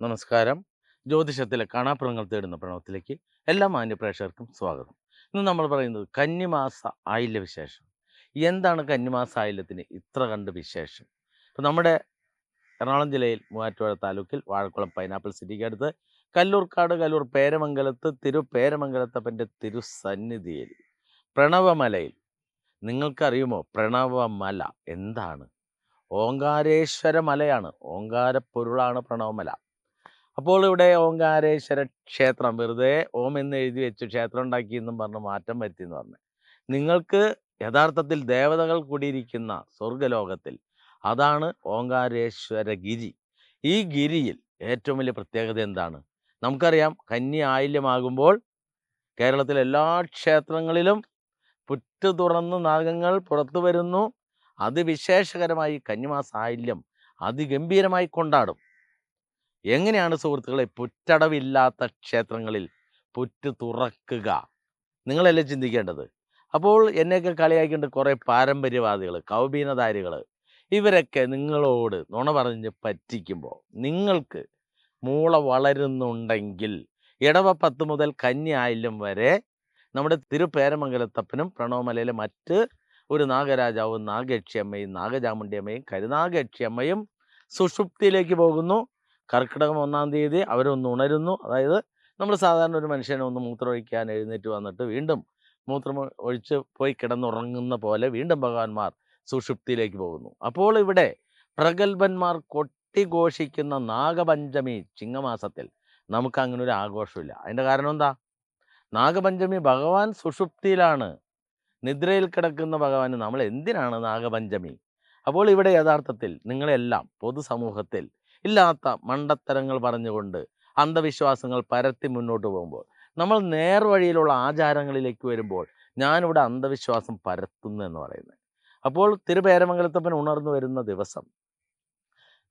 നമസ്കാരം. ജ്യോതിഷത്തിലെ കാണാപ്പുറങ്ങൾ തേടുന്ന പ്രണവത്തിലേക്ക് എല്ലാ മാന്യപ്രേക്ഷകർക്കും സ്വാഗതം. ഇന്ന് നമ്മൾ പറയുന്നത് കന്നിമാസ ആയില്യ വിശേഷം. എന്താണ് കന്നിമാസ ആയില്യത്തിന് ഇത്ര കണ്ട് വിശേഷം? ഇപ്പം നമ്മുടെ എറണാകുളം ജില്ലയിൽ മൂവാറ്റുപുഴ താലൂക്കിൽ വാഴക്കുളം പൈനാപ്പിൾ സിറ്റിക്ക് അടുത്ത് കല്ലൂർക്കാട് കല്ലൂർ പേരമംഗലത്ത് തിരു പേരമംഗലത്തപ്പന്റെ തിരുസന്നിധിയിൽ പ്രണവമലയിൽ. നിങ്ങൾക്കറിയുമോ പ്രണവമല എന്താണ്? ഓങ്കാരേശ്വര മലയാണ് ഓങ്കാരപ്പൊരുളാണ് പ്രണവമല. അപ്പോൾ ഇവിടെ ഓങ്കാരേശ്വര ക്ഷേത്രം വെറുതെ ഓം എന്ന് എഴുതി വെച്ച് ക്ഷേത്രം ഉണ്ടാക്കി എന്നും പറഞ്ഞ് മാറ്റം വരുത്തി എന്ന് പറഞ്ഞു. നിങ്ങൾക്ക് യഥാർത്ഥത്തിൽ ദേവതകൾ കൂടിയിരിക്കുന്ന സ്വർഗലോകത്തിൽ അതാണ് ഓങ്കാരേശ്വര ഗിരി. ഈ ഗിരിയിൽ ഏറ്റവും വലിയ പ്രത്യേകത എന്താണ്? നമുക്കറിയാം കന്നി ആയില്യമാകുമ്പോൾ കേരളത്തിലെ എല്ലാ ക്ഷേത്രങ്ങളിലും പുറ്റു തുറന്ന് നാഗങ്ങൾ പുറത്തു വരുന്നു. അതിവിശേഷകരമായി കന്നിമാസ ആയില്യം അതിഗംഭീരമായി കൊണ്ടാടും. എങ്ങനെയാണ് സുഹൃത്തുക്കളെ പുറ്റടവില്ലാത്ത ക്ഷേത്രങ്ങളിൽ പുറ്റ് തുറക്കുക? നിങ്ങളല്ലേ ചിന്തിക്കേണ്ടത്? അപ്പോൾ എന്നെയൊക്കെ കളിയാക്കിയിട്ട് കുറേ പാരമ്പര്യവാദികൾ കൗപീനധാരികൾ ഇവരൊക്കെ നിങ്ങളോട് നുണ പറഞ്ഞ് പറ്റിക്കുമ്പോൾ നിങ്ങൾക്ക് മൂള വളരുന്നുണ്ടെങ്കിൽ ഇടവ പത്ത് മുതൽ കന്നി വരെ നമ്മുടെ തിരുപ്പേരമംഗലത്തപ്പനും പ്രണവമലയിലെ മറ്റ് ഒരു നാഗരാജാവും നാഗക്ഷിയമ്മയും നാഗചാമുണ്ടിയമ്മയും കരുനാഗക്ഷിയമ്മയും സുഷുപ്തിയിലേക്ക് പോകുന്നു. കർക്കിടകം ഒന്നാം തീയതി അവരൊന്ന് ഉണരുന്നു. അതായത് നമ്മൾ സാധാരണ ഒരു മനുഷ്യനെ ഒന്ന് മൂത്രമൊഴിക്കാൻ എഴുന്നേറ്റ് വന്നിട്ട് വീണ്ടും മൂത്രം ഒഴിച്ച് പോയി കിടന്നുറങ്ങുന്ന പോലെ വീണ്ടും ഭഗവാന്മാർ സുഷുപ്തിയിലേക്ക് പോകുന്നു. അപ്പോൾ ഇവിടെ പ്രഗത്ഭന്മാർ കൊട്ടിഘോഷിക്കുന്ന നാഗപഞ്ചമി ചിങ്ങമാസത്തിൽ നമുക്ക് അങ്ങനെ ഒരു ആഘോഷമില്ല. അതിന്റെ കാരണം എന്താ? നാഗപഞ്ചമി ഭഗവാൻ സുഷുപ്തിയിലാണ്. നിദ്രയിൽ കിടക്കുന്ന ഭഗവാന് നമ്മൾ എന്തിനാണ് നാഗപഞ്ചമി? അപ്പോൾ ഇവിടെ യഥാർത്ഥത്തിൽ നിങ്ങളെല്ലാം പൊതുസമൂഹത്തിൽ ഇല്ലാത്ത മണ്ടത്തരങ്ങൾ പറഞ്ഞുകൊണ്ട് അന്ധവിശ്വാസങ്ങൾ പരത്തി മുന്നോട്ട് പോകുമ്പോൾ നമ്മൾ നേർവഴിയിലുള്ള ആചാരങ്ങളിലേക്ക് വരുമ്പോൾ ഞാനിവിടെ അന്ധവിശ്വാസം പരത്തുന്നു എന്ന് പറയുന്നത്. അപ്പോൾ തിരുപേരമംഗലത്തപ്പൻ ഉണർന്നു വരുന്ന ദിവസം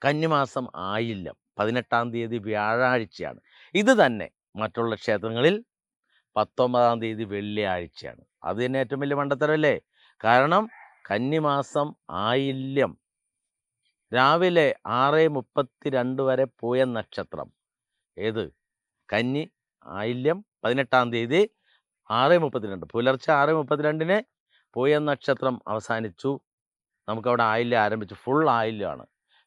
കന്നിമാസം ആയില്ല പതിനെട്ടാം തീയതി വ്യാഴാഴ്ചയാണ്. ഇത് തന്നെ മറ്റുള്ള ക്ഷേത്രങ്ങളിൽ പത്തൊമ്പതാം തീയതി വെള്ളിയാഴ്ചയാണ്. അത് തന്നെ ഏറ്റവും വലിയ മണ്ടത്തരമല്ലേ? കാരണം കന്നിമാസം ആയില്യം. രാവിലെ ആറ് മുപ്പത്തി രണ്ട് വരെ പോയ നക്ഷത്രം. ഏത്? കന്നി ആയില്യം പതിനെട്ടാം തീയതി ആറ് മുപ്പത്തിരണ്ട്. പുലർച്ചെ ആറ് മുപ്പത്തിരണ്ടിന് പോയ നക്ഷത്രം അവസാനിച്ചു. നമുക്കവിടെ ആയില്യം ആരംഭിച്ചു. ഫുൾ ആയില്യമാണ്.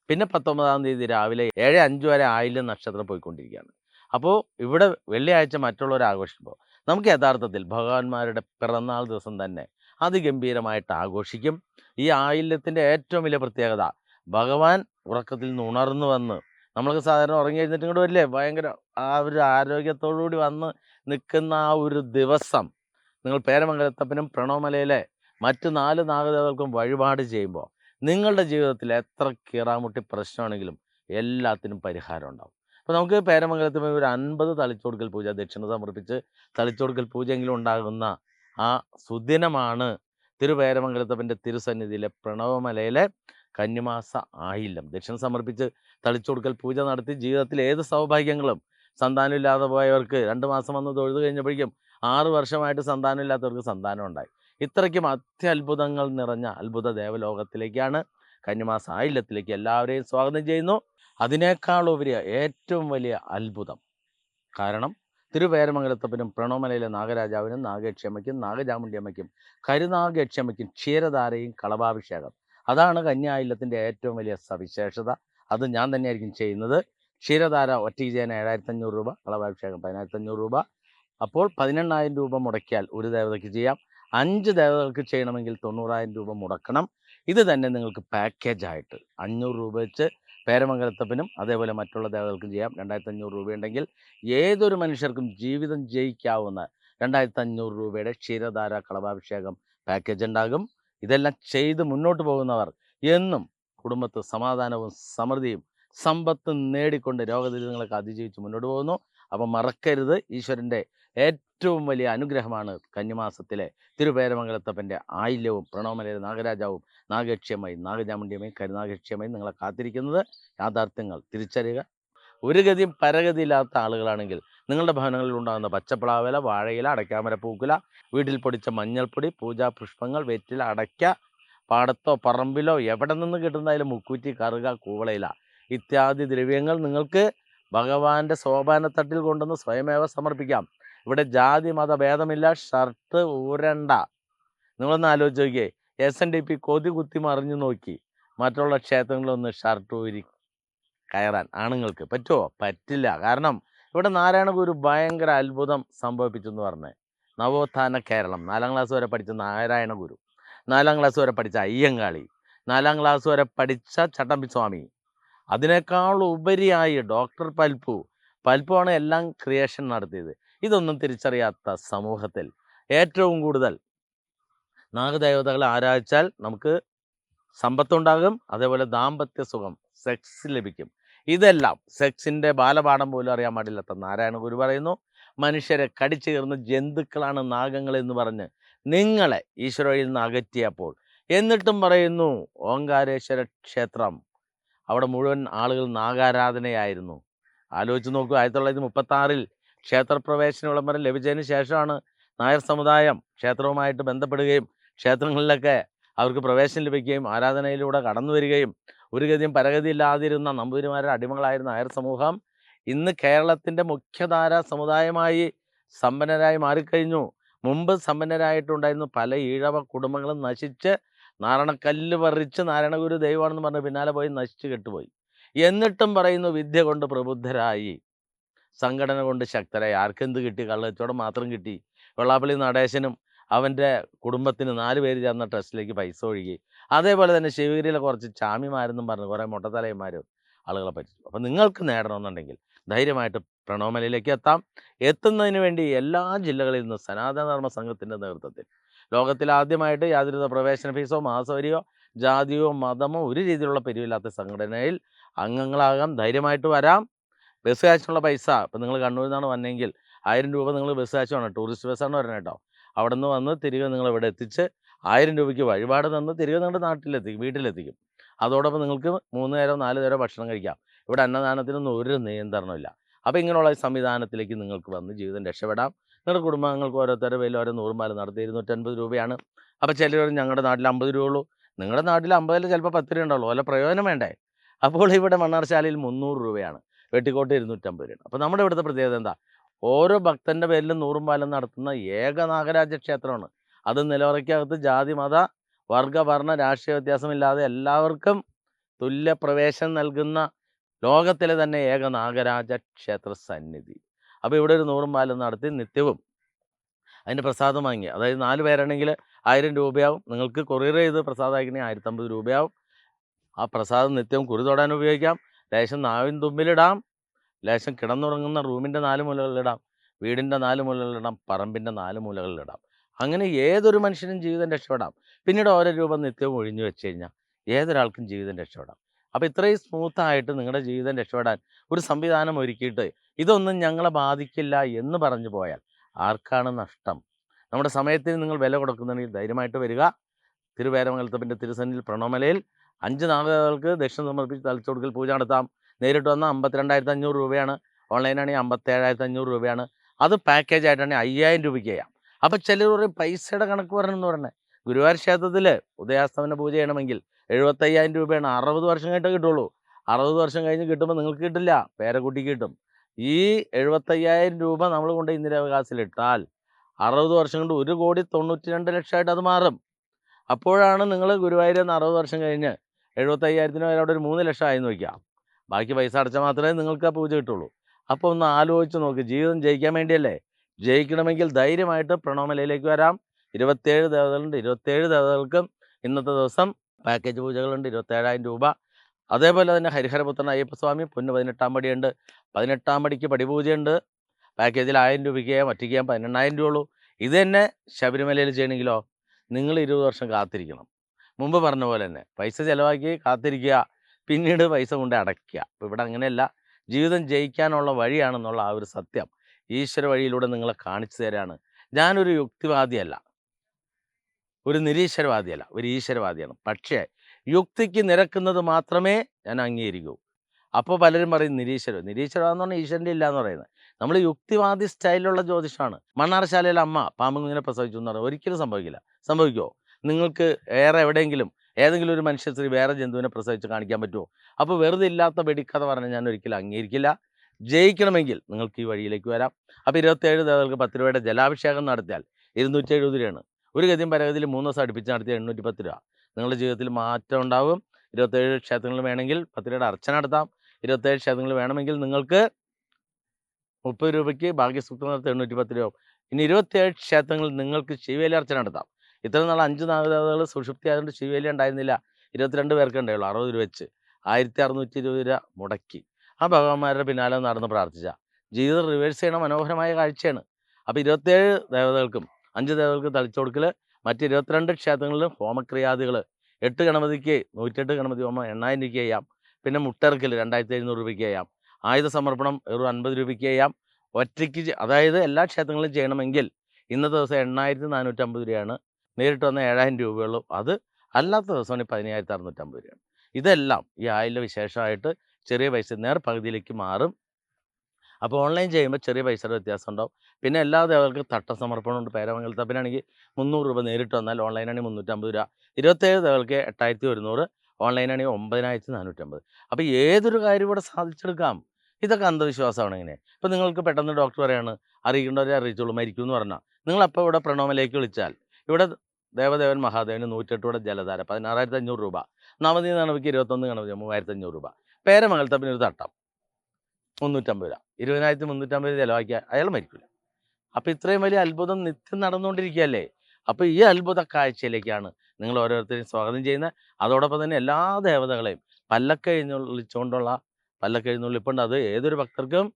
പിന്നെ പത്തൊമ്പതാം തീയതി രാവിലെ ഏഴ് അഞ്ച് വരെ ആയില്യം നക്ഷത്രം പോയിക്കൊണ്ടിരിക്കുകയാണ്. അപ്പോൾ ഇവിടെ വെള്ളിയാഴ്ച മറ്റുള്ളവർ ആഘോഷിക്കുമ്പോൾ നമുക്ക് യഥാർത്ഥത്തിൽ ഭഗവാന്മാരുടെ പിറന്നാൾ ദിവസം തന്നെ അതിഗംഭീരമായിട്ട് ആഘോഷിക്കും. ഈ ആയില്യത്തിന്റെ ഏറ്റവും വലിയ പ്രത്യേകത ഭഗവാൻ ഉറക്കത്തിൽ നിന്ന് ഉണർന്നു വന്ന് നമ്മൾക്ക് സാധാരണ ഉറങ്ങി കഴിഞ്ഞിട്ട് ഇങ്ങോട്ട് വരില്ലേ? ഭയങ്കര ആ ഒരു ആരോഗ്യത്തോടുകൂടി വന്ന് നിൽക്കുന്ന ആ ഒരു ദിവസം നിങ്ങൾ പേരമംഗലത്തപ്പനും പ്രണവമലയിലെ മറ്റ് നാല് നാഗദേവതകൾക്കും വഴിപാട് ചെയ്യുമ്പോൾ നിങ്ങളുടെ ജീവിതത്തിൽ എത്ര കീറാമുട്ടി പ്രശ്നമാണെങ്കിലും എല്ലാത്തിനും പരിഹാരം ഉണ്ടാവും. അപ്പോൾ നമുക്ക് പേരമംഗലത്തിൽ ഒരു അൻപത് തളിച്ചോടുക്കൽ പൂജ ദക്ഷിണ സമർപ്പിച്ച് തളിച്ചോടുക്കൽ പൂജയെങ്കിലും ഉണ്ടാകുന്ന ആ സുദിനമാണ് തിരുപേരമംഗലത്തപ്പന്റെ തിരുസന്നിധിയിലെ പ്രണവമലയിലെ കന്നിമാസ ആയില്ലം. ദക്ഷിണ സമർപ്പിച്ച് തളിച്ചുകൊടുക്കൽ പൂജ നടത്തി ജീവിതത്തിൽ ഏത് സൗഭാഗ്യങ്ങളും സന്താനമില്ലാതെ പോയവർക്ക് രണ്ട് മാസം വന്ന് തൊഴുതു കഴിഞ്ഞപ്പോഴേക്കും ആറ് വർഷമായിട്ട് സന്താനമില്ലാത്തവർക്ക് സന്താനം ഉണ്ടായി. ഇത്രയ്ക്കും അത്യത്ഭുതങ്ങൾ നിറഞ്ഞ അത്ഭുത ദേവലോകത്തിലേക്കാണ് കന്നിമാസ ആയില്യത്തിലേക്ക് എല്ലാവരെയും സ്വാഗതം ചെയ്യുന്നു. അതിനേക്കാൾ ഉപരി ഏറ്റവും വലിയ അത്ഭുതം. കാരണം തിരുവേരമംഗലത്തപ്പനും പ്രണോമലയിലെ നാഗരാജാവിനും നാഗക്ഷമയ്ക്കും നാഗചാമുണ്ടിയമ്മയ്ക്കും കരുനാഗക്ഷമയ്ക്കും ക്ഷീരധാരയും കളഭാഭിഷേകം. അതാണ് കന്യായില്ലത്തിന്റെ ഏറ്റവും വലിയ സവിശേഷത. അത് ഞാൻ തന്നെയായിരിക്കും ചെയ്യുന്നത്. ക്ഷീരധാര ഒറ്റ ചെയ്യാൻ ഏഴായിരത്തി അഞ്ഞൂറ് രൂപ കളഭാഭിഷേകം പതിനായിരത്തി അഞ്ഞൂറ് രൂപ. അപ്പോൾ പതിനെണ്ണായിരം രൂപ മുടക്കിയാൽ ഒരു ദേവതയ്ക്ക് ചെയ്യാം. അഞ്ച് ദേവതകൾക്ക് ചെയ്യണമെങ്കിൽ തൊണ്ണൂറായിരം രൂപ മുടക്കണം. ഇത് തന്നെ നിങ്ങൾക്ക് പാക്കേജായിട്ട് അഞ്ഞൂറ് രൂപ വെച്ച് പേരമംഗലത്തപ്പനും അതേപോലെ മറ്റുള്ള ദേവതകൾക്കും ചെയ്യാം. രണ്ടായിരത്തി അഞ്ഞൂറ് രൂപയുണ്ടെങ്കിൽ ഏതൊരു മനുഷ്യർക്കും ജീവിതം ജയിക്കാവുന്ന രണ്ടായിരത്തി അഞ്ഞൂറ് രൂപയുടെ ക്ഷീരധാര കളഭാഭിഷേകം പാക്കേജ് ഉണ്ടാകും. ഇതെല്ലാം ചെയ്ത് മുന്നോട്ട് പോകുന്നവർ എന്നും കുടുംബത്ത് സമാധാനവും സമൃദ്ധിയും സമ്പത്തും നേടിക്കൊണ്ട് രോഗദുരിതങ്ങളൊക്കെ അതിജീവിച്ച് മുന്നോട്ട് പോകുന്നു. അപ്പം മറക്കരുത്. ഈശ്വരന്റെ ഏറ്റവും വലിയ അനുഗ്രഹമാണ് കന്നിമാസത്തിലെ തിരുപേരമംഗലത്തപ്പന്റെ ആയില്യവും പ്രണവമലയിലെ നാഗരാജാവും നാഗക്ഷ്യമായി നാഗചാമുണ്ടിയമ്മയും കരുനാഗക്ഷ്യമായി നിങ്ങളെ കാത്തിരിക്കുന്നത്. യാഥാർത്ഥ്യങ്ങൾ തിരിച്ചറിയുക. ഒരു ഗതിയും പരഗതിയില്ലാത്ത ആളുകളാണെങ്കിൽ നിങ്ങളുടെ ഭവനങ്ങളിൽ ഉണ്ടാകുന്ന പച്ചപ്പളാവില വാഴയില അടയ്ക്കാമര പൂക്കുല വീട്ടിൽ പൊടിച്ച മഞ്ഞൾപ്പൊടി പൂജാ പുഷ്പങ്ങൾ വെറ്റില അടയ്ക്ക പാടത്തോ പറമ്പിലോ എവിടെ നിന്ന് കിട്ടുന്നതിലും മുക്കൂറ്റി കറുക കൂവളയില ഇത്യാദി ദ്രവ്യങ്ങൾ നിങ്ങൾക്ക് ഭഗവാന്റെ സോപാനത്തട്ടിൽ കൊണ്ടുവന്ന് സ്വയമേവ സമർപ്പിക്കാം. ഇവിടെ ജാതി മത ഭേദമില്ല ഷർട്ട് ഊരണ്ട. നിങ്ങളൊന്ന് ആലോചിച്ച് നോക്കിയേ. എസ് എൻ ഡി പി കൊതി കുത്തി മറിഞ്ഞു നോക്കി. മറ്റുള്ള ക്ഷേത്രങ്ങളിലൊന്ന് ഷർട്ട് ഊരി കയറാൻ ആണുങ്ങൾക്ക് പറ്റുമോ പറ്റില്ല. കാരണം ഇവിടെ നാരായണ ഗുരു ഭയങ്കര അത്ഭുതം സംഭവിപ്പിച്ചു എന്ന് പറഞ്ഞേ. നവോത്ഥാന കേരളം. നാലാം ക്ലാസ് വരെ പഠിച്ച നാരായണഗുരു. നാലാം ക്ലാസ് വരെ പഠിച്ച അയ്യങ്കാളി. നാലാം ക്ലാസ് വരെ പഠിച്ച ചട്ടമ്പി സ്വാമി അതിനേക്കാൾ ഉപരിയായി ഡോക്ടർ പൽപ്പു. പൽപ്പുവാണ് എല്ലാം ക്രിയേഷൻ നടത്തിയത്. ഇതൊന്നും തിരിച്ചറിയാത്ത സമൂഹത്തിൽ ഏറ്റവും കൂടുതൽ നാഗദേവതകളെ ആരാധിച്ചാൽ നമുക്ക് സമ്പത്തുണ്ടാകും. അതേപോലെ ദാമ്പത്യ സുഖം സെക്സ് ലഭിക്കും. ഇതെല്ലാം സെക്സിന്റെ ബാലപാഠം പോലും അറിയാൻ പാടില്ലാത്ത നാരായണ ഗുരു പറയുന്നു മനുഷ്യരെ കടിച്ചു കയറുന്ന ജന്തുക്കളാണ് നാഗങ്ങൾ എന്ന് പറഞ്ഞ് നിങ്ങളെ ഈശ്വരയിൽ നിന്ന് അകറ്റിയപ്പോൾ. എന്നിട്ടും പറയുന്നു ഓങ്കാരേശ്വര ക്ഷേത്രം അവിടെ മുഴുവൻ ആളുകൾ നാഗാരാധനയായിരുന്നു. ആലോചിച്ച് നോക്കൂ ആയിരത്തി തൊള്ളായിരത്തി മുപ്പത്തി ആറിൽ ക്ഷേത്രപ്രവേശന വിളംബരം ലഭിച്ചതിന് ശേഷമാണ് നായർ സമുദായം ക്ഷേത്രവുമായിട്ട് ബന്ധപ്പെടുകയും ക്ഷേത്രങ്ങളിലൊക്കെ അവർക്ക് പ്രവേശനം ലഭിക്കുകയും ആരാധനയിലൂടെ കടന്നു വരികയും ഒരു ഗതിയും പരഗതിയില്ലാതിരുന്ന നമ്പൂതിരിമാരുടെ അടിമകളായിരുന്ന ആയർ സമൂഹം ഇന്ന് കേരളത്തിന്റെ മുഖ്യധാര സമുദായമായി സമ്പന്നരായി മാറിക്കഴിഞ്ഞു. മുമ്പ് സമ്പന്നരായിട്ടുണ്ടായിരുന്നു പല ഈഴവ കുടുംബങ്ങളും നശിച്ച് നാരണക്കല്ല് പറിച്ച് നാരായണഗുരു ദൈവമാണെന്ന് പറഞ്ഞ് പിന്നാലെ പോയി നശിച്ച് കെട്ടുപോയി. എന്നിട്ടും പറയുന്നു വിദ്യ കൊണ്ട് പ്രബുദ്ധരായി. സംഘടന കൊണ്ട് ശക്തരായി. ആർക്കെന്ത് കിട്ടി? കള്ളക്കച്ചവടം മാത്രം കിട്ടി. വെള്ളാപ്പള്ളി നടേശനും അവന്റെ കുടുംബത്തിന് നാല് പേര് ചേർന്ന ട്രസ്റ്റിലേക്ക് പൈസ ഒഴുകി. അതേപോലെ തന്നെ ശിവഗിരിയിലെ കുറച്ച് ചാമിമാരെന്നും പറഞ്ഞ് കുറേ മൊട്ടത്തലയന്മാരും ആളുകളെ പറ്റിച്ചു. അപ്പം നിങ്ങൾക്ക് നേടണമെന്നുണ്ടെങ്കിൽ ധൈര്യമായിട്ട് പ്രണവമലയിലേക്ക് എത്താം. എത്തുന്നതിന് വേണ്ടി എല്ലാ ജില്ലകളിൽ നിന്നും സനാതനധർമ്മ സംഘത്തിന്റെ നേതൃത്വത്തിൽ ലോകത്തിൽ ആദ്യമായിട്ട് യാതൊരു പ്രവേശന ഫീസോ മാസവരിയോ ജാതിയോ മതമോ ഒരു രീതിയിലുള്ള പിരിവില്ലാത്ത സംഘടനയിൽ അംഗങ്ങളാകാം ധൈര്യമായിട്ട് വരാം. ബസ് കാശിനുള്ള പൈസ ഇപ്പം നിങ്ങൾ കണ്ണൂരിൽ നിന്നാണ് വന്നെങ്കിൽ ആയിരം രൂപ നിങ്ങൾ ബസ് കാശാണ് ടൂറിസ്റ്റ് ബസ്സാണ് വരണേട്ടോ കേട്ടോ. അവിടെ നിന്ന് വന്ന് തിരികെ നിങ്ങൾ ഇവിടെ എത്തിച്ച് ആയിരം രൂപയ്ക്ക് വഴിപാട് തന്ന് തിരികെ നിങ്ങളുടെ നാട്ടിലെത്തിക്കും വീട്ടിലെത്തിക്കും. അതോടൊപ്പം നിങ്ങൾക്ക് മൂന്ന് നേരം നാല് നേരം ഭക്ഷണം കഴിക്കാം. ഇവിടെ അന്നദാനത്തിനൊന്നും ഒരു നിയന്ത്രണമില്ല അപ്പോൾ ഇങ്ങനെയുള്ള സംവിധാനത്തിലേക്ക് നിങ്ങൾക്ക് വന്ന് ജീവിതം രക്ഷപ്പെടാം. നിങ്ങളുടെ കുടുംബാംഗങ്ങൾക്ക് ഓരോരുത്തരുടെ പേരിൽ ഓരോ നൂറുമാല നടത്തി ഇരുന്നൂറ്റൻപത് രൂപയാണ്. അപ്പോൾ ചിലർ ഞങ്ങളുടെ നാട്ടിൽ അമ്പത് ഉള്ളൂ. നിങ്ങളുടെ നാട്ടിൽ അമ്പതിൽ ചിലപ്പോൾ പത്ത് രൂപ ഉണ്ടാവുള്ളൂ. അല്ല പ്രയോജനം വേണ്ടേ? അപ്പോൾ ഇവിടെ മണ്ണാർശാലയിൽ മുന്നൂറ് രൂപയാണ്. വെട്ടിക്കോട്ട് ഇരുന്നൂറ്റമ്പത് രൂപയാണ്. അപ്പോൾ നമ്മുടെ ഇവിടുത്തെ പ്രത്യേകത എന്താ? ഓരോ ഭക്തന്റെ പേരിലും നൂറും പാലം നടത്തുന്ന ഏക നാഗരാജ ക്ഷേത്രമാണ്. അത് നിലവറയ്ക്കകത്ത് ജാതി മത വർഗ വർണ രാഷ്ട്രീയ വ്യത്യാസമില്ലാതെ എല്ലാവർക്കും തുല്യ പ്രവേശനം നൽകുന്ന ലോകത്തിലെ തന്നെ ഏക നാഗരാജ ക്ഷേത്ര സന്നിധി. അപ്പോൾ ഇവിടെ ഒരു നൂറും പാലം നടത്തി നിത്യവും അതിന്റെ പ്രസാദം വാങ്ങി. അതായത് നാല് പേരാണെങ്കിൽ ആയിരം രൂപയാവും. നിങ്ങൾക്ക് കൊറിയർ ചെയ്ത് പ്രസാദം അയക്കണമെങ്കിൽ ആയിരത്തമ്പത് രൂപയാവും. ആ പ്രസാദം നിത്യവും കുറി തൊടാൻ ഉപയോഗിക്കാം. ലേശം നാവിൻ തുമ്പിലിടാം. ലേശം കിടന്നുറങ്ങുന്ന റൂമിന്റെ നാല് മൂലകളിലിടാം വീടിന്റെ നാല് മൂലകളിലിടാം പറമ്പിന്റെ നാല് മൂലകളിലിടാം അങ്ങനെ ഏതൊരു മനുഷ്യനും ജീവിതം രക്ഷപ്പെടാം. പിന്നീട് ഓരോ രൂപം നിത്യവും ഒഴിഞ്ഞു വെച്ച് കഴിഞ്ഞാൽ ഏതൊരാൾക്കും ജീവിതം രക്ഷപ്പെടാം. അപ്പോൾ ഇത്രയും സ്മൂത്തായിട്ട് നിങ്ങളുടെ ജീവിതം രക്ഷപ്പെടാൻ ഒരു സംവിധാനം ഒരുക്കിയിട്ട് ഇതൊന്നും ഞങ്ങളെ ബാധിക്കില്ല എന്ന് പറഞ്ഞു പോയാൽ ആർക്കാണ് നഷ്ടം? നമ്മുടെ സമയത്തിന് നിങ്ങൾ വില കൊടുക്കുന്നുണ്ടെങ്കിൽ ധൈര്യമായിട്ട് വരിക. തിരുവേരമംഗലത്തപ്പന്റെ തിരുസന്നിൽ പ്രണോമലയിൽ അഞ്ച് നാളുകൾക്ക് ദക്ഷിണ സമർപ്പിച്ച് തലച്ചോടുക്കൽ പൂജ നടത്താം. നേരിട്ട് വന്നാൽ അമ്പത്തിരണ്ടായിരത്തി അഞ്ഞൂറ് രൂപയാണ്. ഓൺലൈനാണെങ്കിൽ അമ്പത്തേഴായിരത്തി അഞ്ഞൂറ് രൂപയാണ്. അത് പാക്കേജ് ആയിട്ടാണെങ്കിൽ അയ്യായിരം രൂപയ്ക്ക് ചെയ്യാം. അപ്പോൾ ചിലർ പറയും പൈസയുടെ കണക്ക് പറഞ്ഞെന്ന് പറഞ്ഞത് ഗുരുവായൂർ ക്ഷേത്രത്തിൽ ഉദയാസ്തമന പൂജ ചെയ്യണമെങ്കിൽ എഴുപത്തയ്യായിരം രൂപയാണ്. അറുപത് വർഷം കഴിഞ്ഞിട്ട് കിട്ടുള്ളൂ. അറുപത് വർഷം കഴിഞ്ഞ് കിട്ടുമ്പോൾ നിങ്ങൾക്ക് കിട്ടില്ല. പേരക്കുട്ടിക്ക് കിട്ടും. ഈ എഴുപത്തയ്യായിരം രൂപ നമ്മൾ കൊണ്ട് ഇന്ദിരാവകാശത്തിലിട്ടാൽ അറുപത് വർഷം കൊണ്ട് ഒരു കോടി തൊണ്ണൂറ്റി രണ്ട് ലക്ഷമായിട്ട് അത് മാറും. അപ്പോഴാണ് നിങ്ങൾ ഗുരുവായൂരിൽ നിന്ന് അറുപത് വർഷം കഴിഞ്ഞ് എഴുപത്തയ്യായിരത്തിന് വരെ അവിടെ ഒരു മൂന്ന് ലക്ഷം ആയി നോക്കാം ബാക്കി പൈസ അടച്ചാൽ മാത്രമേ നിങ്ങൾക്ക് ആ പൂജ കിട്ടുള്ളൂ. അപ്പോൾ ഒന്ന് ആലോചിച്ച് നോക്ക്. ജീവിതം ജയിക്കാൻ വേണ്ടിയല്ലേ? ജയിക്കണമെങ്കിൽ ധൈര്യമായിട്ട് പ്രണവമലയിലേക്ക് വരാം. ഇരുപത്തേഴ് ദേവതകളുണ്ട്. ഇരുപത്തേഴ് ദേവതകൾക്കും ഇന്നത്തെ ദിവസം പാക്കേജ് പൂജകളുണ്ട്. ഇരുപത്തേഴായിരം രൂപ. അതേപോലെ തന്നെ ഹരിഹരപുത്രൻ അയ്യപ്പസ്വാമി പൊന്ന് പതിനെട്ടാം പടിയുണ്ട്. പതിനെട്ടാം പടിക്ക് പടിപൂജയുണ്ട്. പാക്കേജിൽ ആയിരം രൂപയ്ക്ക് ചെയ്യാം ഒറ്റയ്ക്ക് ചെയ്യാം പതിനെണ്ണായിരം ഇത് തന്നെ ശബരിമലയിൽ ചെയ്യണമെങ്കിലോ നിങ്ങൾ ഇരുപത് വർഷം കാത്തിരിക്കണം. മുമ്പ് പറഞ്ഞ പോലെ തന്നെ പൈസ ചിലവാക്കി കാത്തിരിക്കുക. പിന്നീട് പൈസ കൊണ്ട് അടയ്ക്കുക അപ്പോൾ ഇവിടെ അങ്ങനെയല്ല. ജീവിതം ജയിക്കാനുള്ള വഴിയാണെന്നുള്ള ആ ഒരു സത്യം ഈശ്വര വഴിയിലൂടെ നിങ്ങളെ കാണിച്ചു തരാണ്. ഞാനൊരു യുക്തിവാദിയല്ല. ഒരു നിരീശ്വരവാദിയല്ല. ഒരു ഈശ്വരവാദിയാണ്. പക്ഷേ യുക്തിക്ക് നിരക്കുന്നത് മാത്രമേ ഞാൻ അംഗീകരിക്കൂ. അപ്പോൾ പലരും പറയും നിരീശ്വരം. നിരീശ്വരം എന്ന് പറഞ്ഞാൽ ഈശ്വരന്റെ ഇല്ല എന്ന് പറയുന്നത്. നമ്മൾ യുക്തിവാദി സ്റ്റൈലിലുള്ള ജ്യോതിഷമാണ് മണ്ണാർശാലയിലെ അമ്മ പാമ്പുങ്ങിനെ പ്രസവിച്ചു എന്ന് പറഞ്ഞാൽ ഒരിക്കലും സംഭവിക്കില്ല. സംഭവിക്കുമോ നിങ്ങൾക്ക് ഏറെ എവിടെയെങ്കിലും ഏതെങ്കിലും ഒരു മനുഷ്യ സ്ത്രീ വേറെ ജന്തുവിനെ പ്രസവിച്ച് കാണിക്കാൻ പറ്റുമോ അപ്പോൾ വെറുതെ ഇല്ലാത്ത വെടിക്കഥ പറഞ്ഞാൽ ഞാൻ ഒരിക്കലും അംഗീകരിക്കില്ല. ജയിക്കണമെങ്കിൽ നിങ്ങൾക്ക് ഈ വഴിയിലേക്ക് വരാം. അപ്പോൾ ഇരുപത്തേഴ് ദേവതകൾക്ക് പത്ത് രൂപയുടെ ജലാഭിഷേകം നടത്തിയാൽ ഇരുന്നൂറ്റി എഴുപത് രൂപയാണ്. ഒരു ഗതിയും പരഗതിയിൽ മൂന്ന് ദിവസം അടുപ്പിച്ച് നടത്തിയ എണ്ണൂറ്റി പത്ത് രൂപ. നിങ്ങളുടെ ജീവിതത്തിൽ മാറ്റം ഉണ്ടാവും. ഇരുപത്തേഴ് ക്ഷേത്രങ്ങൾ വേണമെങ്കിൽ പത്ത് രൂപയുടെ അർച്ചന നടത്താം. ഇരുപത്തേഴ് ക്ഷേത്രങ്ങൾ വേണമെങ്കിൽ നിങ്ങൾക്ക് മുപ്പത് രൂപയ്ക്ക് ഭാഗ്യസൂക്തം നടത്തി എണ്ണൂറ്റി പത്ത് രൂപ. ഇനി ഇരുപത്തേഴ് ക്ഷേത്രങ്ങളിൽ നിങ്ങൾക്ക് ശിവേലി അർച്ചന നടത്താം. ഇത്ര നാൾ അഞ്ച് നാഗദേവതകൾ സുഷുപ്തി ആയതുകൊണ്ട് ശിവേലി ഉണ്ടായിരുന്നില്ല. ഇരുപത്തിരണ്ട് പേർക്ക് ഉണ്ടായുള്ളൂ അറുപത് രൂപ വെച്ച്. ആയിരത്തി അറുന്നൂറ്റി ഇരുപത് രൂപ മുടക്കി. ആ ഭഗവാന്മാരുടെ പിന്നാലെ നടന്ന് പ്രാർത്ഥിച്ച. ജീവിതം റിവേഴ്സ് ചെയ്യണ മനോഹരമായ കാഴ്ചയാണ്. അപ്പോൾ ഇരുപത്തേഴ് ദേവതകൾക്കും അഞ്ച് ദേവതകൾക്ക് തളിച്ചു കൊടുക്കൽ മറ്റ് ഇരുപത്തിരണ്ട് ക്ഷേത്രങ്ങളിലും ഹോമക്രിയാദികൾ എട്ട് ഗണപതിക്ക് നൂറ്റെട്ട് ഗണപതി ഹോമം എണ്ണായിരം രൂപയ്ക്ക് ചെയ്യാം. പിന്നെ മുട്ടറക്കൽ രണ്ടായിരത്തി എഴുന്നൂറ് രൂപയ്ക്ക് ചെയ്യാം. ആയുധ സമർപ്പണം വെറും അൻപത് രൂപയ്ക്ക് ചെയ്യാം. ഒറ്റയ്ക്ക് അതായത് എല്ലാ ക്ഷേത്രങ്ങളിലും ചെയ്യണമെങ്കിൽ ഇന്നത്തെ ദിവസം എണ്ണായിരത്തി നാനൂറ്റമ്പത് രൂപയാണ്. നേരിട്ട് വന്ന ഏഴായിരം രൂപയുള്ളൂ അത് അല്ലാത്ത ദിവസമാണ് പതിനയ്യായിരത്തി അറുന്നൂറ്റമ്പത് രൂപയാണ്. ഇതെല്ലാം ഈ ആയിലെ വിശേഷമായിട്ട് ചെറിയ പൈസ നേർ പകുതിയിലേക്ക് മാറും. അപ്പോൾ ഓൺലൈൻ ചെയ്യുമ്പോൾ ചെറിയ പൈസയുടെ വ്യത്യാസം ഉണ്ടാവും. പിന്നെ എല്ലാ ദേവകൾക്കും തട്ട സമർപ്പണമുണ്ട് പേരമംഗലത്തപ്പനാണെങ്കിൽ മുന്നൂറ് രൂപ നേരിട്ട് വന്നാൽ ഓൺലൈനാണെങ്കിൽ മുന്നൂറ്റമ്പത് രൂപ. ഇരുപത്തേഴ് ദേവകൾക്ക് എട്ടായിരത്തി ഒരുന്നൂറ് ഓൺലൈനാണെങ്കിൽ ഒമ്പതിനായിരത്തി നാനൂറ്റമ്പത്. അപ്പോൾ ഏതൊരു കാര്യം ഇവിടെ സാധിച്ചെടുക്കാം? ഇതൊക്കെ അന്ധവിശ്വാസമാണ് ഇങ്ങനെ. ഇപ്പോൾ നിങ്ങൾക്ക് പെട്ടെന്ന് ഡോക്ടർ പറയാണ് അറിയിക്കേണ്ടവരെ അറിയിച്ചോളൂ മരിക്കും എന്ന് പറഞ്ഞാൽ. നിങ്ങളപ്പോൾ ഇവിടെ പ്രണോമിലേക്ക് വിളിച്ചാൽ ഇവിടെ ദേവദേവൻ മഹാദേവന് നൂറ്റെട്ടൂടെ ജലധാര പതിനാറായിരത്തി അഞ്ഞൂറ് രൂപ. നവതി നണവിക്ക് ഇരുപത്തൊന്ന് ഗണപതി മൂവായിരത്തി അഞ്ഞൂറ് രൂപ പിന്നെ ഒരു തട്ടം. മുന്നൂറ്റമ്പത് രൂപ. ഇരുപതിനായിരത്തി മുന്നൂറ്റമ്പത് രൂപ ചിലവാക്കിയാൽ അയാൾ മരിക്കില്ല അപ്പം ഇത്രയും വലിയ അത്ഭുതം നിത്യം നടന്നുകൊണ്ടിരിക്കുകയല്ലേ? അപ്പോൾ ഈ അത്ഭുത കാഴ്ചയിലേക്കാണ് നിങ്ങൾ ഓരോരുത്തരെയും സ്വാഗതം ചെയ്യുന്നത്. അതോടൊപ്പം തന്നെ എല്ലാ ദേവതകളെയും പല്ലക്ക് എഴുന്നള്ളിച്ചുകൊണ്ടുള്ള പല്ലക്ക് എഴുന്നള്ളിപ്പുണ്ട്. അത് ഏതൊരു ഭക്തർക്കും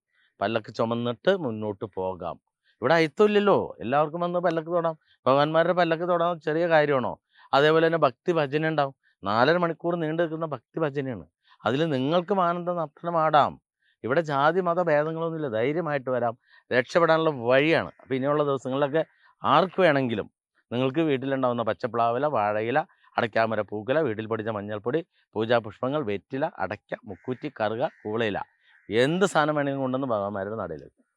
പല്ലക്ക് ചുമന്നിട്ട് മുന്നോട്ട് പോകാം. ഇവിടെ അയിത്തമില്ലല്ലോ എല്ലാവർക്കും വന്ന് പല്ലക്ക് തൊടാം. ഭഗവാന്മാരുടെ പല്ലക്ക് തൊടാൻ ചെറിയ കാര്യമാണോ? അതേപോലെ തന്നെ ഭക്തി ഭജന ഉണ്ടാവും. നാലര മണിക്കൂർ നീണ്ടു നിൽക്കുന്ന ഭക്തി ഭജനയാണ്. അതിൽ നിങ്ങൾക്കും ആനന്ദം നർത്തനമാടാം ഇവിടെ ജാതി മത ഭേദങ്ങളൊന്നുമില്ല. ധൈര്യമായിട്ട് വരാം. രക്ഷപ്പെടാനുള്ള വഴിയാണ്. അപ്പോൾ ഇനിയുള്ള ദിവസങ്ങളിലൊക്കെ ആർക്ക് വേണമെങ്കിലും നിങ്ങൾക്ക് വീട്ടിലുണ്ടാവുന്ന പച്ചപ്ലാവില വാഴയില അടയ്ക്കാമര പൂക്കല വീട്ടിൽ പൊടിച്ച മഞ്ഞൾപ്പൊടി പൂജാപുഷ്പങ്ങൾ വെറ്റില അടയ്ക്ക മുക്കൂറ്റി കറുക കൂളയില എന്ത് സാധനം വേണമെങ്കിലും കൊണ്ടുവന്ന് ഭഗവാന്മാരുടെ വെക്കും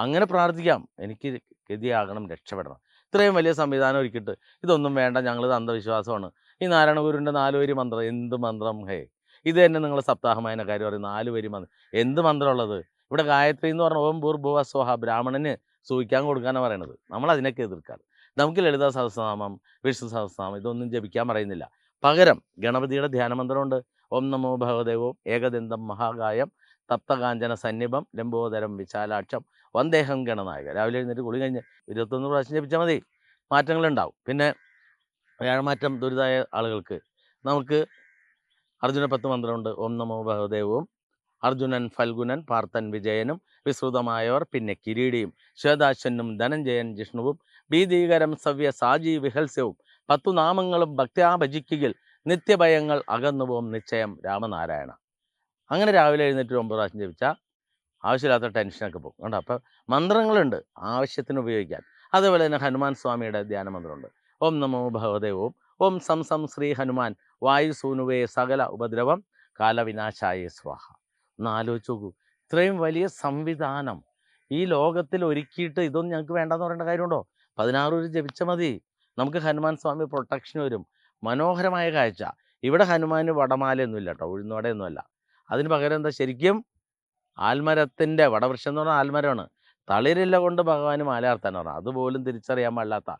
അങ്ങനെ പ്രാർത്ഥിക്കാം. എനിക്ക് ഗതിയാകണം രക്ഷപ്പെടണം. ഇത്രയും വലിയ സംവിധാനം ഒരുക്കിയിട്ട് ഇതൊന്നും വേണ്ട ഞങ്ങളിത് അന്ധവിശ്വാസമാണ്. ഈ നാരായണ നാലുവരി നാല് വരി മന്ത്രം എന്ത് മന്ത്രം? ഹേ ഇത് തന്നെ നിങ്ങൾ സപ്താഹമായന കാര്യം പറയും. നാലുവരി മന്ത്രം. എന്ത് മന്ത്രമുള്ളത്? ഇവിടെ ഗായത്രി എന്ന് പറഞ്ഞ ഓം ഭൂർ ഭുവ സ്വഹ ബ്രാഹ്മണന് സൂഹിക്കാൻ കൊടുക്കാനാണ് പറയണത്. നമ്മൾ അതിനൊക്കെ എതിർക്കാറ്. നമുക്ക് ലളിത സഹസ്രനാമം വിഷ്ണു സഹസ്രനാമം ഇതൊന്നും ജപിക്കാൻ പറയുന്നില്ല. പകരം ഗണപതിയുടെ ധ്യാനമന്ത്രമുണ്ട്. ഓം നമോ ഭഗവദേവോ ഏകദന്തം മഹാകായം തപ്തകാഞ്ചന സന്നിഭം ലംബോദരം വിശാലാക്ഷം വന്ദേഹം ഗണനായക. രാവിലെ എഴുന്നേറ്റ് കുളി കഴിഞ്ഞ് ഇരുപത്തൊന്ന് പ്രാവശ്യം ജപിച്ചാൽ മതി. മാറ്റങ്ങളുണ്ടാവും. പിന്നെ വ്യാഴമാറ്റം ദുരിതായ ആളുകൾക്ക് നമുക്ക് അർജുന പത്ത് മന്ത്രമുണ്ട്. ഓം നമോ ഭഗവദേവവും അർജുനൻ ഫൽഗുനൻ പാർത്ഥൻ വിജയനും വിസ്തൃതമായവർ പിന്നെ കിരീടിയും ശ്വേതാശ്വനും ധനഞ്ജയൻ ജിഷ്ണുവും ഭീതീകരം സവ്യ സാജി വിഹൽസ്യവും പത്തു നാമങ്ങളും ഭക്ത്യാ ഭജിക്കുകിൽ നിത്യഭയങ്ങൾ അകന്നുപോകും നിശ്ചയം രാമനാരായണ. അങ്ങനെ രാവിലെ എഴുന്നേറ്റ് ഒമ്പത് പ്രാവശ്യം ജപിച്ചാൽ ആവശ്യമില്ലാത്ത ടെൻഷനൊക്കെ പോകും. കണ്ടോ? അപ്പോൾ മന്ത്രങ്ങളുണ്ട്. ആവശ്യത്തിന് ഉപയോഗിക്കാൻ. അതേപോലെ തന്നെ ഹനുമാൻ സ്വാമിയുടെ ധ്യാന മന്ത്രമുണ്ട് ഓം നമോ ഭഗവതേ ഓം. ഓം സം സം ശ്രീ ഹനുമാൻ. വായു സൂനുവേ സകല ഉപദ്രവം കാലവിനാശായ സ്വാഹ. ഒന്ന് ആലോചിച്ച് നോക്കൂ. ഇത്രയും വലിയ സംവിധാനം ഈ ലോകത്തിൽ ഒരുക്കിയിട്ട് ഇതൊന്നും ഞങ്ങൾക്ക് വേണ്ടെന്ന് പറയേണ്ട കാര്യമുണ്ടോ? പതിനാറ് ഒരു ജപിച്ച മതി. നമുക്ക് ഹനുമാൻ സ്വാമി പ്രൊട്ടക്ഷൻ വരും. മനോഹരമായ കാഴ്ച. ഇവിടെ ഹനുമാന് വടമാലയൊന്നുമില്ല കേട്ടോ. ഉഴുന്നുവടയൊന്നുമല്ല. അതിന് പകരം എന്താ? ശരിക്കും ആൽമരത്തിന്റെ വടവൃക്ഷം എന്ന് പറഞ്ഞാൽ ആൽമരമാണ്. തളിരില്ല കൊണ്ട് ഭഗവാന് മാലയാർത്താൻ പറഞ്ഞു. അതുപോലും തിരിച്ചറിയാൻ പാടില്ലാത്ത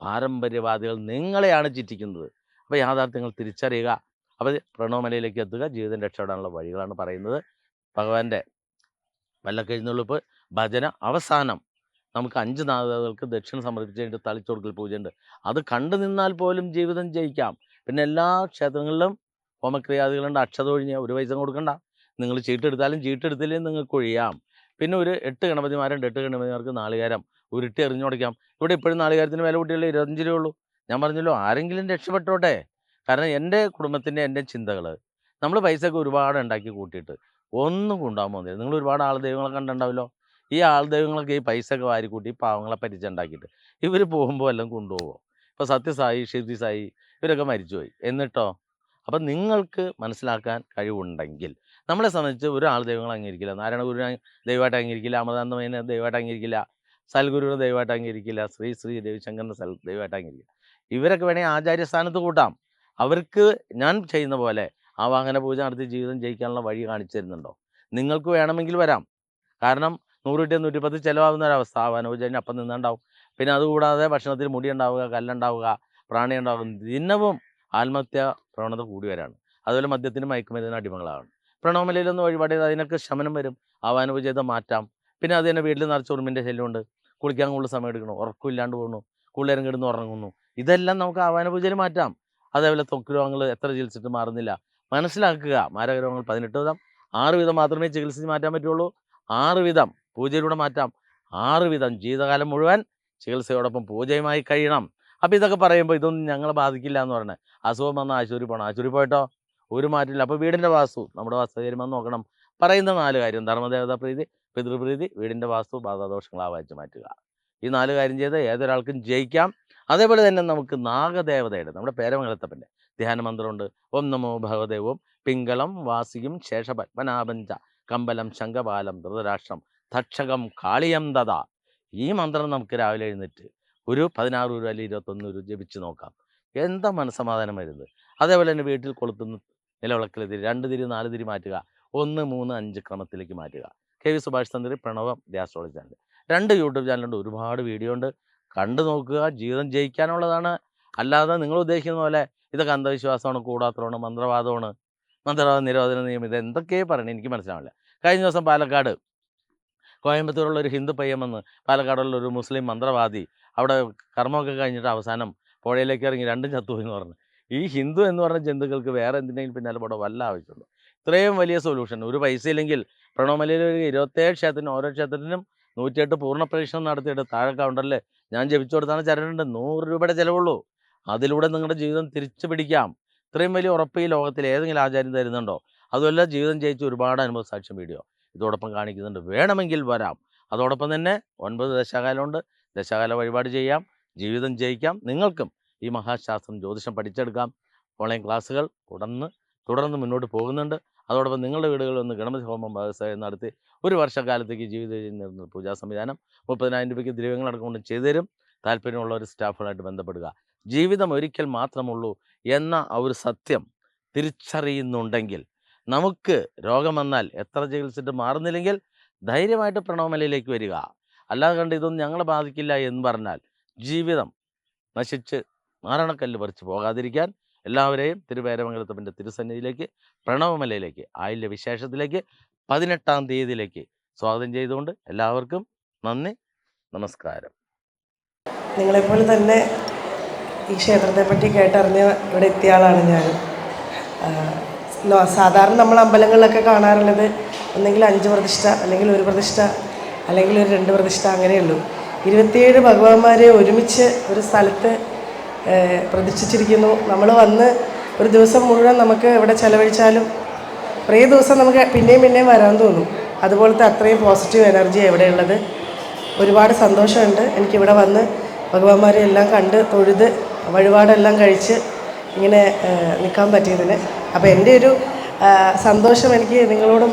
പാരമ്പര്യവാദികൾ നിങ്ങളെയാണ് ചിറ്റിക്കുന്നത്. അപ്പോൾ യാഥാർത്ഥ്യങ്ങൾ തിരിച്ചറിയുക. അപ്പോൾ പ്രണവമലയിലേക്ക് എത്തുക. ജീവിതം രക്ഷപ്പെടാനുള്ള വഴികളാണ് പറയുന്നത്. ഭഗവാന്റെ വല്ലക്കെഴുന്നള്ളിപ്പ് ഭജന അവസാനം. നമുക്ക് അഞ്ച് നാഥകൾക്ക് ദക്ഷിണ സമർപ്പിച്ച് കഴിഞ്ഞിട്ട് തളിച്ചുകൊടുക്കൽ പൂജയുണ്ട്. അത് കണ്ടു നിന്നാൽ പോലും ജീവിതം ജയിക്കാം. പിന്നെ എല്ലാ ക്ഷേത്രങ്ങളിലും ഹോമക്രിയാദികളുണ്ട്. അക്ഷത ഒഴിഞ്ഞ് ഒരു പൈസ കൊടുക്കണ്ട. നിങ്ങൾ ചീട്ടെടുത്താലും ചീട്ടെടുത്തില്ലെങ്കിൽ നിങ്ങൾക്ക് ഒഴിയാം. പിന്നെ ഒരു എട്ട് ഗണപതിമാരുണ്ട്. എട്ട് ഗണപതിമാർക്ക് നാളികാരം ഉരുട്ടി എറിഞ്ഞു കൊടുക്കാം. ഇവിടെ ഇപ്പോഴും നാളികാരത്തിന് വില കൂട്ടിയല്ലേ ഇരുപത്തഞ്ച് രൂപ ഉള്ളൂ. ഞാൻ പറഞ്ഞല്ലോ ആരെങ്കിലും രക്ഷപ്പെട്ടോട്ടെ. കാരണം എന്റെ കുടുംബത്തിന്റെ എന്റെ ചിന്തകൾ. നമ്മൾ പൈസയൊക്കെ ഒരുപാട് ഉണ്ടാക്കി കൂട്ടിയിട്ട്. ഒന്നും കൊണ്ടുപോകാൻ പോകുന്നില്ല. നിങ്ങൾ ഒരുപാട് ആൾ ദൈവങ്ങളെ കണ്ടിട്ടുണ്ടാവല്ലോ ഈ ആൾ ദൈവങ്ങളൊക്കെ ഈ പൈസ ഒക്കെ വാരിക്കൂട്ടി പാവങ്ങളെ പരിച്ചുണ്ടാക്കിയിട്ട് ഇവർ പോകുമ്പോൾ എല്ലാം കൊണ്ടുപോകുമോ? ഇപ്പോൾ സത്യസായി ഷിർദി സായി ഇവരൊക്കെ മരിച്ചുപോയി. എന്നിട്ടോ? അപ്പം നിങ്ങൾക്ക് മനസ്സിലാക്കാൻ കഴിവുണ്ടെങ്കിൽ നമ്മളെ സംബന്ധിച്ച് ഒരാൾ ദൈവങ്ങൾ അംഗീകരിക്കില്ല. നാരായണ ഗുരുവിനെ ദൈവമായിട്ട് അംഗീകരിക്കില്ല. അമൃതാനന്ദമയനെ ദൈവമായിട്ട് അംഗീകരിക്കില്ല. സൽഗുരുവിനെ ദൈവമായിട്ട് അംഗീകരിക്കില്ല. ശ്രീ ശ്രീ രവിശങ്കറിനെ സൽ ദൈവമായിട്ട് അംഗീകരിക്കില്ല. ഇവരൊക്കെ വേണമെങ്കിൽ ആചാര്യസ്ഥാനത്ത് കൂട്ടാം. അവർക്ക് ഞാൻ ചെയ്യുന്ന പോലെ ആ വാഹന പൂജ നടത്തി ജീവിതം ജയിക്കാനുള്ള വഴി കാണിച്ചു തരുന്നുണ്ടോ? നിങ്ങൾക്ക് വേണമെങ്കിൽ വരാം. കാരണം നൂറ് കിട്ടിയ നൂറ്റിപ്പത്ത് ചിലവാകുന്ന ഒരവസ്ഥ. ആവാനോചന അപ്പം നിന്നുണ്ടാവും. പിന്നെ അതുകൂടാതെ ഭക്ഷണത്തിൽ മുടി ഉണ്ടാവുക കല്ലുണ്ടാവുക പ്രാണി ഉണ്ടാവുക ദിനവും ആത്മഹത്യ പ്രവണത കൂടി വരാണ് അതുപോലെ മദ്യത്തിന് മയക്കുമരുന്നിന് അടിമകളാണ്. പ്രണവമലയിലൊന്ന് വഴിപാടിയത് അതിനൊക്കെ ശമനം വരും. ആവാനുപചിത മാറ്റാം. പിന്നെ അത് തന്നെ വീട്ടിൽ നിറച്ച് ഉറുമ്പിന്റെ ശല്യമുണ്ട്. കുളിക്കാൻ കൂടുതൽ സമയം എടുക്കണം ഉറക്കമില്ലാണ്ട് പോകുന്നു. കൂടുതലും കിടന്ന് ഉറങ്ങുന്നു. ഇതെല്ലാം നമുക്ക് ആവാനുപൂജയിൽ മാറ്റാം. അതേപോലെ ത്വക്ക് രോഗങ്ങൾ എത്ര ചികിത്സിച്ചിട്ട് മാറുന്നില്ല. മനസ്സിലാക്കുക. മാരക രോഗങ്ങൾ പതിനെട്ട് വിധം ആറ് വിധം മാത്രമേ ചികിത്സിച്ച് മാറ്റാൻ പറ്റുള്ളൂ. ആറ് വിധം പൂജയിലൂടെ മാറ്റാം. ആറ് വിധം ജീവിതകാലം മുഴുവൻ ചികിത്സയോടൊപ്പം പൂജയുമായി കഴിയണം. അപ്പം ഇതൊക്കെ പറയുമ്പോൾ ഇതൊന്നും ഞങ്ങളെ ബാധിക്കില്ല എന്ന് പറഞ്ഞത് അസുഖം വന്നാൽ ആശുപത്രി പോകണം ആശുപത്രി പോയിട്ടോ ഒരു മാറ്റമില്ല. അപ്പോൾ വീടിന്റെ വാസ്തു നമ്മുടെ വാസ്തുകാര്യം നോക്കണം. പറയുന്ന നാല് കാര്യം. ധർമ്മദേവതാ പ്രീതി പിതൃപ്രീതി വീടിന്റെ വാസ്തു ബാധാദോഷങ്ങൾ ആവാച്ച് മാറ്റുക. ഈ നാല് കാര്യം ചെയ്ത് ഏതൊരാൾക്കും ജയിക്കാം. അതേപോലെ തന്നെ നമുക്ക് നാഗദേവതയുടെ നമ്മുടെ പേരമംഗലത്തപ്പന്റെ ധ്യാന മന്ത്രമുണ്ട്. ഓം നമോ ഭഗവദേവം പിങ്കളം വാസിയും ശേഷപത്മനാഭഞ്ച കമ്പലം ശംഖപാലം ധൃതരാഷ്ട്രം തക്ഷകം കാളിയം ദത ഈ മന്ത്രം നമുക്ക് രാവിലെ എഴുന്നേറ്റ് ഒരു പതിനാറ് രൂപ അല്ലെങ്കിൽ ഇരുപത്തൊന്ന് രൂപ ജപിച്ച് നോക്കാം. എന്താ മനസ്സമാധാനം വരുന്നത്? അതേപോലെ തന്നെ വീട്ടിൽ കൊളുത്തുന്ന നിലവിളക്കിലെ തിരി രണ്ട് തിരി നാല് തിരി മാറ്റുക. ഒന്ന് മൂന്ന് അഞ്ച് ക്രമത്തിലേക്ക് മാറ്റുക. K V Subhash Thanthri Pranavam astrology channel. രണ്ട് യൂട്യൂബ് ചാനലുണ്ട് ഒരുപാട് വീഡിയോ ഉണ്ട്. കണ്ടു നോക്കുക. ജീവിതം ജയിക്കാനുള്ളതാണ്. അല്ലാതെ നിങ്ങൾ ഉദ്ദേശിക്കുന്ന പോലെ ഇതൊക്കെ അന്ധവിശ്വാസമാണ് കൂടാത്തതാണ് മന്ത്രവാദമാണ് മന്ത്രവാദ നിരോധന നിയമം ഇത് എന്തൊക്കെയേ പറയണേ എനിക്ക് മനസ്സിലാവില്ല കഴിഞ്ഞ ദിവസം പാലക്കാട് കോയമ്പത്തൂരുള്ള ഒരു ഹിന്ദു പയ്യമെന്ന് പാലക്കാടുള്ള ഒരു മുസ്ലിം മന്ത്രവാദി അവിടെ കർമ്മമൊക്കെ കഴിഞ്ഞിട്ട് അവസാനം പുഴയിലേക്ക് ഇറങ്ങി രണ്ടും ചത്തുപോയി എന്ന് പറഞ്ഞു. ഈ ഹിന്ദു എന്ന് പറഞ്ഞ ജന്തുക്കൾക്ക് വേറെ എന്തിനെങ്കിലും പിന്നാലെ പോടെ വല്ല ആവശ്യമുള്ളൂ ഇത്രയും വലിയ സൊല്യൂഷൻ ഒരു പൈസ ഇല്ലെങ്കിൽ പ്രണവമലയിൽ ഒരു ഇരുപത്തേഴ് ക്ഷേത്രത്തിനും ഓരോ ക്ഷേത്രത്തിനും നൂറ്റിയെട്ട് പൂർണ പരീക്ഷണം നടത്തിയിട്ട് താഴെ കൗണ്ടറിൽ ഞാൻ ജപിച്ചു കൊടുത്താണ് ചരടുണ്ട്. നൂറ് രൂപയുടെ ചിലവുള്ളൂ. അതിലൂടെ നിങ്ങളുടെ ജീവിതം തിരിച്ചു പിടിക്കാം. ഇത്രയും വലിയ ഉറപ്പ് ഈ ലോകത്തിൽ ഏതെങ്കിലും ആചാര്യം തരുന്നുണ്ടോ? അതുമല്ല ജീവിതം ജയിച്ച് ഒരുപാട് അനുഭവ സാക്ഷ്യം വീഡിയോ ഇതോടൊപ്പം കാണിക്കുന്നുണ്ട്. വേണമെങ്കിൽ വരാം. അതോടൊപ്പം തന്നെ ഒൻപത് ദശാകാലമുണ്ട്. ദശാകാല വഴിപാട് ചെയ്യാം ജീവിതം ജയിക്കാം. നിങ്ങൾക്കും ഈ മഹാശാസ്ത്രം ജ്യോതിഷം പഠിച്ചെടുക്കാം. ഓൺലൈൻ ക്ലാസ്സുകൾ തുടർന്ന് തുടർന്ന് മുന്നോട്ട് പോകുന്നുണ്ട്. അതോടൊപ്പം നിങ്ങളുടെ വീടുകളിൽ ഒന്ന് ഗണപതി ഹോമം നടത്തി ഒരു വർഷക്കാലത്തേക്ക് ജീവിത പൂജാ സംവിധാനം മുപ്പതിനായിരം രൂപയ്ക്ക് ദ്രവ്യങ്ങൾ അടക്കമൊന്നും ചെയ്തു തരും താല്പര്യമുള്ള ഒരു സ്റ്റാഫുകളായിട്ട് ബന്ധപ്പെടുക. ജീവിതം ഒരിക്കൽ മാത്രമുള്ളൂ എന്ന ഒരു സത്യം തിരിച്ചറിയുന്നുണ്ടെങ്കിൽ നമുക്ക് രോഗം വന്നാൽ എത്ര ചികിത്സിച്ചിട്ട് മാറുന്നില്ലെങ്കിൽ ധൈര്യമായിട്ട് പ്രണവമലയിലേക്ക് വരിക. അല്ലാതെ കണ്ട് ഇതൊന്നും ഞങ്ങളെ ബാധിക്കില്ല എന്ന് പറഞ്ഞാൽ ജീവിതം നശിച്ച് മാരണക്കല്ല് പറിച്ച് പോകാതിരിക്കാൻ എല്ലാവരെയും തിരുവേരമംഗലത്തപ്പന്റെ തിരുസന്നിധിയിലേക്ക് പ്രണവമലയിലേക്ക് ആയില്യ വിശേഷത്തിലേക്ക് പതിനെട്ടാം തീയതിയിലേക്ക് സ്വാഗതം ചെയ്തുകൊണ്ട് എല്ലാവർക്കും നന്ദി നമസ്കാരം. നിങ്ങളെപ്പോലെ തന്നെ ഈ ക്ഷേത്രത്തെപ്പറ്റി കേട്ടറിഞ്ഞ ഇവിടെ എത്തിയ ആളാണ് ഞാൻ. സാധാരണ നമ്മൾ അമ്പലങ്ങളിലൊക്കെ കാണാറുള്ളത് ഒന്നെങ്കിൽ അഞ്ച് പ്രതിഷ്ഠ അല്ലെങ്കിൽ ഒരു പ്രതിഷ്ഠ അല്ലെങ്കിൽ ഒരു രണ്ട് പ്രതിഷ്ഠ അങ്ങനെയുള്ളൂ. ഇരുപത്തിയേഴ് ഭഗവാന്മാരെ ഒരുമിച്ച് ഒരു സ്ഥലത്ത് പ്രതിഷ്ഠിച്ചിരിക്കുന്നു. നമ്മൾ വന്ന് ഒരു ദിവസം മുഴുവൻ നമുക്ക് ഇവിടെ ചിലവഴിച്ചാലും കുറേ ദിവസം നമുക്ക് പിന്നെയും പിന്നെയും വരാൻ തോന്നും. അതുപോലത്തെ അത്രയും പോസിറ്റീവ് എനർജി എവിടെയുള്ളത്? ഒരുപാട് സന്തോഷമുണ്ട്. എനിക്കിവിടെ വന്ന് ഭഗവാന്മാരെ എല്ലാം കണ്ട് തൊഴുത് വഴിപാടെല്ലാം കഴിച്ച് ഇങ്ങനെ നിൽക്കാൻ പറ്റിയതിന്. അപ്പോൾ എന്റെ ഒരു സന്തോഷം എനിക്ക് നിങ്ങളോടും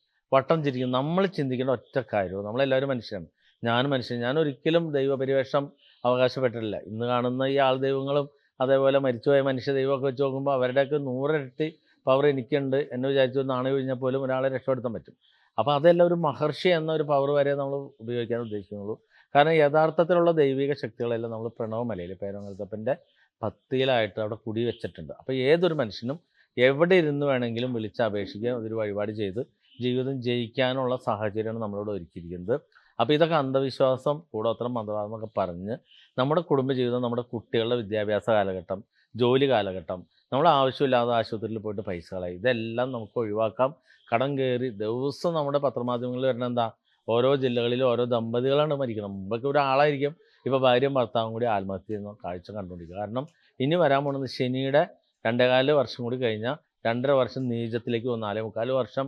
വട്ടം ചിരിക്കും. നമ്മൾ ചിന്തിക്കേണ്ട ഒറ്റ കാര്യവും നമ്മളെല്ലാവരും മനുഷ്യരാണ്. ഞാനും മനുഷ്യൻ. ഞാൻ ഒരിക്കലും ദൈവപരിവേഷം അവകാശപ്പെട്ടിട്ടില്ല. ഇന്ന് കാണുന്ന ഈ ആൾ ദൈവങ്ങളും അതേപോലെ മരിച്ചുപോയ മനുഷ്യ ദൈവമൊക്കെ വെച്ച് നോക്കുമ്പോൾ അവരുടെയൊക്കെ നൂറിരട്ടി പവർ എനിക്കുണ്ട്. എന്ന് വിചാരിച്ചു നാണി കഴിഞ്ഞാൽ പോലും ഒരാളെ രക്ഷപ്പെടുത്താൻ പറ്റും. അപ്പോൾ അതെല്ലാം ഒരു മഹർഷി എന്ന ഒരു പവർ വരെ നമ്മൾ ഉപയോഗിക്കാൻ ഉദ്ദേശിക്കുന്നുള്ളൂ. കാരണം യഥാർത്ഥത്തിലുള്ള ദൈവിക ശക്തികളെല്ലാം നമ്മൾ പ്രണവമലയിൽ പേരങ്ങൽത്തപ്പന്റെ പത്തിയിലായിട്ട് അവിടെ കുടി വെച്ചിട്ടുണ്ട്. അപ്പോൾ ഏതൊരു മനുഷ്യനും എവിടെ ഇരുന്ന് വേണമെങ്കിലും വിളിച്ച് അപേക്ഷിക്കുക അതൊരു വഴിപാട് ചെയ്ത് ജീവിതം ജയിക്കാനുള്ള സാഹചര്യമാണ് നമ്മളിവിടെ ഒരുക്കിയിരിക്കുന്നത്. അപ്പോൾ ഇതൊക്കെ അന്ധവിശ്വാസം കൂടോത്രം മന്ത്രവാദമൊക്കെ പറഞ്ഞ് നമ്മുടെ കുടുംബജീവിതം നമ്മുടെ കുട്ടികളുടെ വിദ്യാഭ്യാസ കാലഘട്ടം ജോലി കാലഘട്ടം നമ്മൾ ആവശ്യമില്ലാതെ ആശുപത്രിയിൽ പോയിട്ട് പൈസ കളയും. ഇതെല്ലാം നമുക്ക് ഒഴിവാക്കാം. കടം കയറി ദിവസം നമ്മുടെ പത്രമാധ്യമങ്ങളിൽ വരുന്ന എന്താ? ഓരോ ജില്ലകളിലും ഓരോ ദമ്പതികളാണ് മരിക്കുന്നത്. മുമ്പൊക്കെ ഒരാളായിരിക്കും. ഇപ്പോൾ ഭാര്യയും ഭർത്താവും കൂടി ആത്മഹത്യ ചെയ്യുന്ന കാഴ്ച കണ്ടുകൊണ്ടിരിക്കുക. കാരണം ഇനി വരാൻ പോകുന്നത് ശനിയുടെ രണ്ടേകാൽ വർഷം കൂടി കഴിഞ്ഞാൽ രണ്ടര വർഷം നീചത്തിലേക്ക് പോകും നാലേ മുക്കാൽ വർഷം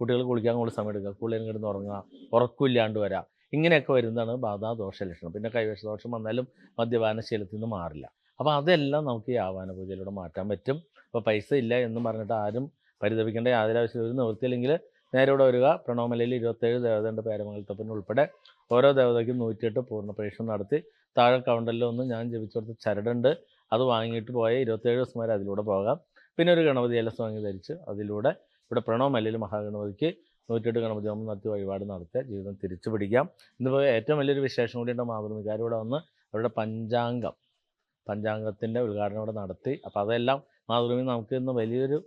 കുട്ടികൾ കുളിക്കാൻ കൂടുതൽ സമയം എടുക്കുക കുളിയും കിടന്ന് ഉറങ്ങുക ഉറക്കമില്ലാണ്ട് വരാം ഇങ്ങനെയൊക്കെ വരുന്നതാണ് ബാധാ ദോഷ ലക്ഷണം പിന്നെ കൈവശ ദോഷം വന്നാലും മദ്യപാനശീലത്തിൽ നിന്ന് മാറില്ല. അപ്പോൾ അതെല്ലാം നമുക്ക് ഈ ആവാന പൂജയിലൂടെ മാറ്റാൻ പറ്റും. അപ്പോൾ പൈസ ഇല്ല എന്ന് പറഞ്ഞിട്ട് ആരും പരിതപിക്കേണ്ട യാതൊരു ആവശ്യമില്ല ഒരു നിവൃത്തിയില്ലെങ്കിൽ നേരെ ഇവിടെ വരിക. പ്രണോമലയിൽ ഇരുപത്തേഴ് ദേവതയുടെ പേരമംഗലത്തപ്പൻ ഉൾപ്പെടെ ഓരോ ദേവതയ്ക്കും നൂറ്റിയെട്ട് പൂർണ പരീക്ഷണം നടത്തി. താഴെ കൗണ്ടറിൽ ഒന്ന് ഞാൻ ജപിച്ചു കൊടുത്ത ചരടുണ്ട്. അത് വാങ്ങിയിട്ട് പോയ ഇരുപത്തേഴ് ദിവസം വരെ അതിലൂടെ പോകാം. പിന്നെ ഒരു ഗണപതി എലസ് വാങ്ങി ധരിച്ച് അതിലൂടെ ഇവിടെ പ്രണവമലയിൽ മഹാഗണപതിക്ക് നൂറ്റിയെട്ട് ഗണപതി ഹോമം നടത്തി വഴിപാട് നടത്തിയ ജീവിതം തിരിച്ചു പിടിക്കാം. ഇന്നിപ്പോൾ ഏറ്റവും വലിയൊരു വിശേഷം കൂടിയുണ്ട് മാതൃമികാർ ഇവിടെ വന്ന് അവരുടെ പഞ്ചാംഗം പഞ്ചാംഗത്തിന്റെ ഉദ്ഘാടനം ഇവിടെ നടത്തി. അപ്പോൾ അതെല്ലാം മാതൃഭൂമി നമുക്ക് ഇന്ന് വലിയൊരു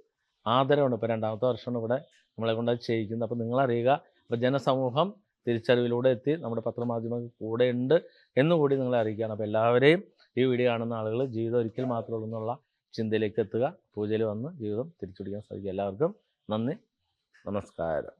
ആദരവുണ്ട്. ഇപ്പോൾ രണ്ടാമത്തെ വർഷമാണ് ഇവിടെ നമ്മളെ കൊണ്ട് ചെയ്യിക്കുന്നത്. അപ്പോൾ നിങ്ങളറിയുക അപ്പോൾ ജനസമൂഹം തിരിച്ചറിവിലൂടെ എത്തി നമ്മുടെ പത്രമാധ്യമങ്ങൾ കൂടെ ഉണ്ട് എന്നുകൂടി നിങ്ങളെ അറിയിക്കുകയാണ്. അപ്പോൾ എല്ലാവരെയും ഈ വീഡിയോ കാണുന്ന ആളുകൾ ജീവിതം ഒരിക്കൽ മാത്രമേ ഉള്ളൂ എന്നുള്ള ചിന്തയിലേക്ക് എത്തുക. പൂജയിൽ വന്ന് ജീവിതം തിരിച്ചുപിടിക്കാൻ സാധിക്കും എല്ലാവർക്കും 何ね？話す使える。